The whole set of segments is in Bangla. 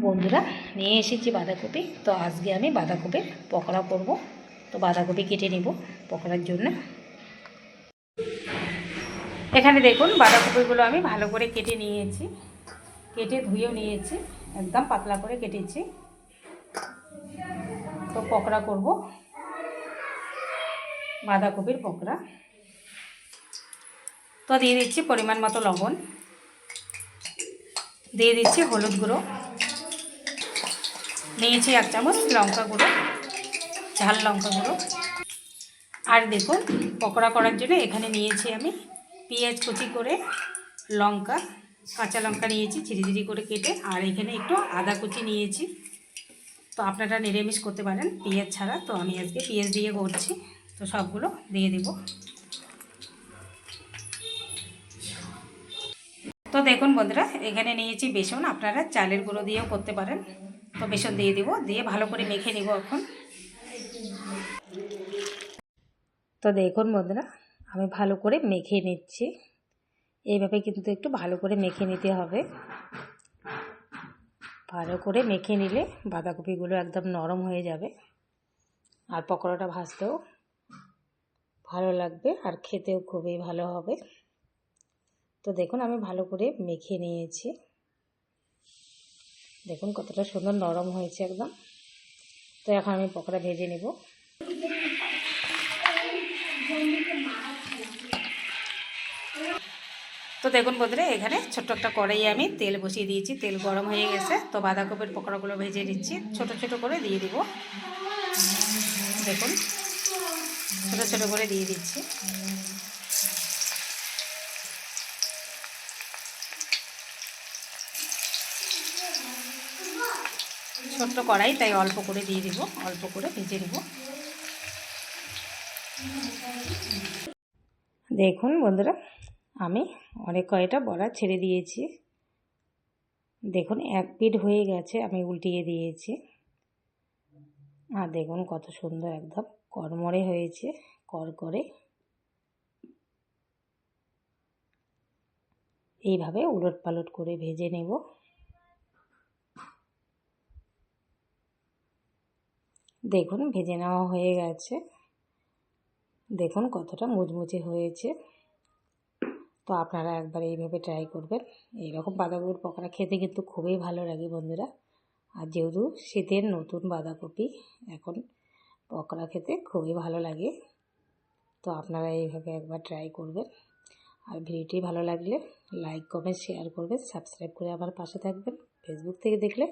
বন্ধুরা, নিয়ে এসেছি বাঁধাকপি। তো আজকে আমি বাঁধাকপির পকোড়া করব। তো বাঁধাকপি কেটে নেব পকোড়ার জন্য। এখানে দেখুন, বাঁধাকপিগুলো আমি ভালো করে কেটে নিয়েছি। কেটে ধুয়েও নিয়েছি, একদম পাতলা করে কেটেছি। তো পকোড়া করব। বাঁধাকপির পকোড়া। তো দিয়ে দিচ্ছি পরিমাণ মতো লবণ। দিয়ে দিচ্ছি হলুদ গুঁড়ো। নিয়েছি এক চামচ লঙ্কা গুঁড়ো, ঝাল লঙ্কা গুঁড়ো। আর দেখুন, পকোড়া করার জন্য এখানে নিয়েছি আমি পেঁয়াজ কুচি করে, লঙ্কা, কাঁচা লঙ্কা নিয়েছি ঝিরি ঝিরি করে কেটে, আর এখানে একটু আদা কুচি নিয়েছি। তো আপনারা নিরামিষ করতে পারেন, পেঁয়াজ ছাড়া। তো আমি আজকে পেঁয়াজ দিয়ে করছি, তো সবগুলো দিয়ে দেব। তো দেখুন বন্ধুরা, এখানে নিয়েছি বেসন, আপনারা চালের গুঁড়ো দিয়েও করতে পারেন। তো বেসন দিয়ে দিব, দিয়ে ভালো করে মেখে নিব এখন। তো দেখুন বন্ধুরা, আমি ভালো করে মেখে নিচ্ছি। এইভাবে কিন্তু একটু ভালো করে মেখে নিতে হবে। ভালো করে মেখে নিলে বাঁধাকপিগুলো একদম নরম হয়ে যাবে আর পকোড়াটা ভাজতেও ভালো লাগবে আর খেতেও খুবই ভালো হবে। তো দেখুন, আমি ভালো করে মেখে নিয়েছি। দেখুন কতটা সুন্দর নরম হয়েছে একদম। তো এখন আমি পকোড়া ভেজে নেব। তো দেখুন বন্ধুরা, এখানে ছোট্ট একটা কড়াই আমি তেল বসিয়ে দিয়েছি। তেল গরম হয়ে গেছে, তো বাঁধাকপির পকোড়াগুলো ভেজে নিচ্ছি। ছোট ছোট করে দিয়ে দিব। দেখুন, ছোট ছোট করে দিয়ে দিচ্ছি। ছোট্ট কড়াই, তাই অল্প করে দিয়ে দিব, অল্প করে ভেজে নেব। দেখুন বন্ধুরা, আমি অনেক কয়টা বড়া ছেড়ে দিয়েছি। দেখুন, এক পিঠ হয়ে গেছে, আমি উল্টিয়ে দিয়েছি। আর দেখুন কত সুন্দর একদম করমরে হয়েছে কর করে এইভাবে উলট পালট করে ভেজে নেব। দেখুন, ভেজে নেওয়া হয়ে গেছে। দেখুন কতটা মুচমুচে হয়েছে। তো আপনারা একবার এইভাবে ট্রাই করবেন। এইরকম বাঁধাকপির পকোড়া খেতে কিন্তু খুবই ভালো লাগে বন্ধুরা। আর যেহেতু শীতের নতুন বাঁধাকপি, এখন পকোড়া খেতে খুবই ভালো লাগে। তো আপনারা এইভাবে একবার ট্রাই করবেন। আর ভিডিওটি ভালো লাগলে লাইক কমেন্ট শেয়ার করবেন। সাবস্ক্রাইব করে আমার পাশে থাকবেন। ফেসবুক থেকে দেখলে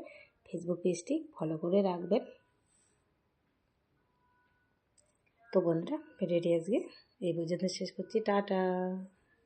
ফেসবুক পেজটি ফলো করে রাখবেন। তো বন্ধুরা ভিডিওটি আজকে এই পর্যন্ত শেষ করছি। টাটা!